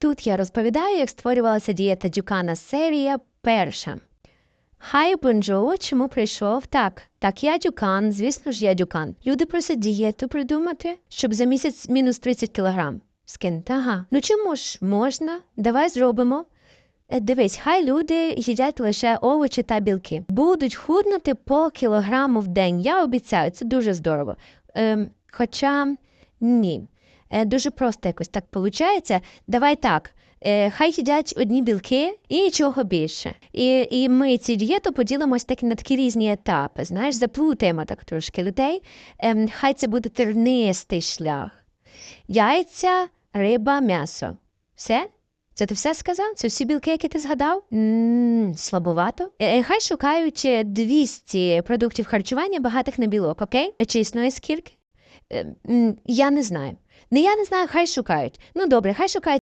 Тут я розповідаю, як створювалася дієта Дюкана серія перша. Хай бонжо, чому прийшов? Так, так, я дюкан, звісно ж, я дюкан. Люди просять дієту придумати, щоб за місяць мінус 30 кілограм. Скинути. Ага. Ну чому ж можна? Давай зробимо. Е, Дивись, хай люди їдять лише овочі та білки. Будуть худнути по кілограму в день. Я обіцяю, це дуже здорово. Ем, хоча ні. Е, дуже просто якось так виходить. Давай так. Е, хай їдять одні білки і нічого більше. І, і ми цю дієту поділимось так на такі різні етапи. Знаєш, заплутаємо так трошки людей. Ем, хай це буде тернистий шлях. Яйця, риба, м'ясо. Все? Це ти все сказав? Це всі білки, які ти згадав? м слабовато. Е, е, хай шукають е, 200 продуктів харчування багатих на білок, окей? Чи існує скільки? Е, я не знаю. Не я не знаю, хай шукають. Ну добре, хай шукають